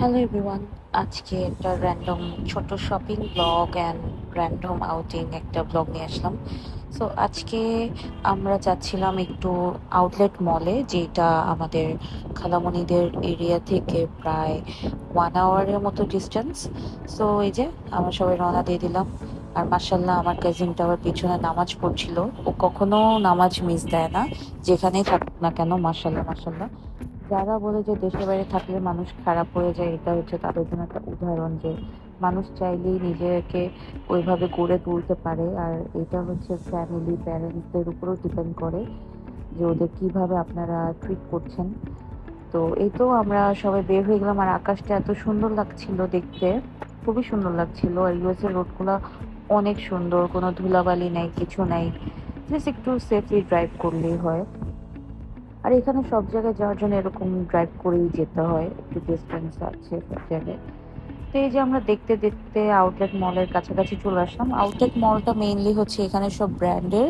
Hello everyone আজকে একটা random ছোট shopping vlog and random outing একটা ব্লগ নিয়ে আসলাম। সো আজকে আমরা যাচ্ছিলাম একটু আউটলেট মলে যেটা আমাদের খালামণিদের এরিয়া থেকে প্রায় ওয়ান আওয়ারের মতো ডিস্টেন্স সো এই যে, আমরা সবাই রওনা দিয়ে দিলাম। আর মার্শাল্লাহ আমার কাজিনটা আবার পিছনে নামাজ পড়ছিল। ও কখনো নামাজ মিস দেয় না। যেখানেই থাকুক না কেন মার্শাল্লাহ মার্শাল্লাহ যারা বলে যে দেশের বাইরে থাকলে মানুষ খারাপ হয়ে যায়, এটা হচ্ছে তাদের জন্য একটা উদাহরণ যে মানুষ চাইলেই নিজেকে ওইভাবে গড়ে তুলতে পারে। আর এটা হচ্ছে ফ্যামিলি প্যারেন্টসদের উপরও ডিপেন্ড করে যে ওদের কীভাবে আপনারা ট্রিট করছেন। তো এই তো আমরা সবাই বের হয়ে গেলাম আর আকাশটা এত সুন্দর লাগছিল দেখতে। খুবই সুন্দর লাগছিল আর ইউএস এর রোডগুলো অনেক সুন্দর, কোনো ধুলাবালি নাই, কিছু নাই। জাস্ট একটু সেফলি ড্রাইভ করলেই হয়। আর এখানে সব জায়গায় যাওয়ার জন্য এরকম ড্রাইভ করেই যেতে হয়, একটু ডিস্টেন্স আছে সব জায়গায়। তো এই যে আমরা দেখতে দেখতে আউটলেট মলের কাছাকাছি চলে আসলাম। আউটলেট মলটা মেইনলি হচ্ছে এখানে সব ব্র্যান্ডের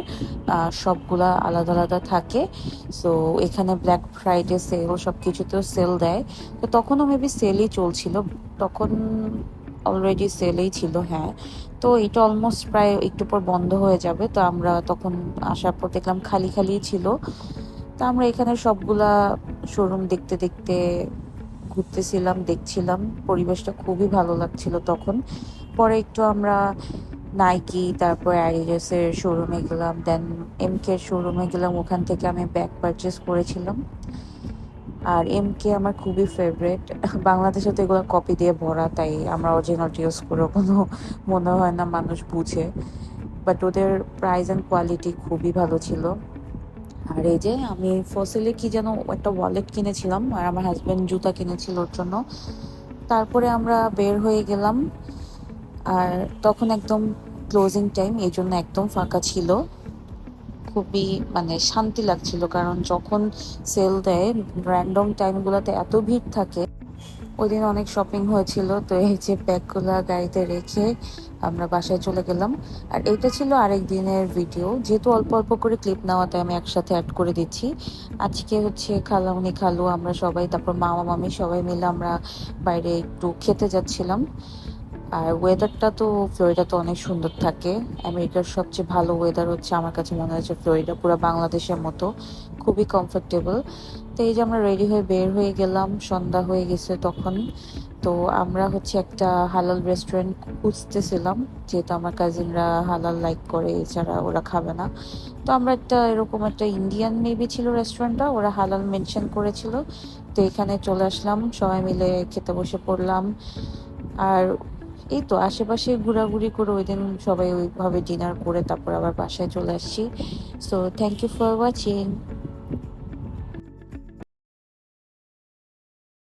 সবগুলা আলাদা আলাদা থাকে। সো এখানে ব্ল্যাক ফ্রাইডে সেল সব কিছুতেও সেল দেয়। তো তখনও মেবি সেলই চলছিল। তখন অলরেডি সেলেই ছিল হ্যাঁ। তো এটা অলমোস্ট প্রায় একটু পর বন্ধ হয়ে যাবে। তো আমরা তখন আসার পর দেখলাম খালি খালি ছিল। তা আমরা এখানে সবগুলা শোরুম দেখতে দেখতে ঘুরতেছিলাম, দেখছিলাম। পরিবেশটা খুবই ভালো লাগছিল তখন। পরে একটু আমরা নাইকি তারপর অ্যাডিডাসের শোরুমে গেলাম দেন এম কে শোরুমে গেলাম। ওখান থেকে আমি ব্যাগ পারচেস করেছিলাম। আর এম কে আমার খুবই ফেভারেট বাংলাদেশে তো এগুলো কপি দিয়ে ভরা, তাই আমরা অরিজিনাল ইউজ করে কোনো মনে হয় না মানুষ বুঝে। বাট ওদের প্রাইস অ্যান্ড কোয়ালিটি খুবই ভালো ছিল। আর এই যে আমি ফসিলে কি যেন একটা ওয়ালেট কিনেছিলাম, আর আমার হাজব্যান্ড জুতা কিনেছিল ওর জন্য। তারপরে আমরা বের হয়ে গেলাম, আর তখন একদম ক্লোজিং টাইম এই জন্য একদম ফাঁকা ছিল। খুবই মানে শান্তি লাগছিল, কারণ যখন সেল দেয় র্যান্ডম টাইমগুলোতে এত ভিড় থাকে। ওই দিন অনেক শপিং হয়েছিল, তো এই যে ব্যাগগুলো গাড়িতে রেখে আমরা বাসায় চলে গেলাম। আর এটা ছিল আরেক দিনের ভিডিও যেহেতু অল্প অল্প করে ক্লিপ নেওয়াতে আমি একসাথে অ্যাড করে দিচ্ছি। আজকে হচ্ছে খালামুনি খালু, আমরা সবাই, তারপর মামা, মামি সবাই মিলে আমরা বাইরে একটু খেতে যাচ্ছিলাম। আর ওয়েদারটা তো ফ্লোরিডা তো অনেক সুন্দর থাকে। আমেরিকার সবচেয়ে ভালো ওয়েদার হচ্ছে আমার কাছে মনে হচ্ছে ফ্লোরিডা পুরো বাংলাদেশের মতো। খুবই কমফোর্টেবল তো এই যে আমরা রেডি হয়ে বের হয়ে গেলাম, সন্ধ্যা হয়ে গেছে তখন। তো আমরা হচ্ছে একটা হালাল রেস্টুরেন্ট খুঁজতেছিলাম, যেহেতু আমার কাজিনরা হালাল লাইক করে, এছাড়া ওরা খাবে না। তো আমরা একটা এরকম একটা ইন্ডিয়ান মেবি ছিল রেস্টুরেন্টটা ওরা হালাল মেনশন করেছিল। তো এখানে চলে আসলাম, সবাই মিলে খেতে বসে পড়লাম। আর এই তো আশেপাশে ঘোরাঘুরি করে ওই দিন সবাই ওইভাবে ডিনার করে তারপর আবার বাসায় চলে আসছি। So thank you for watching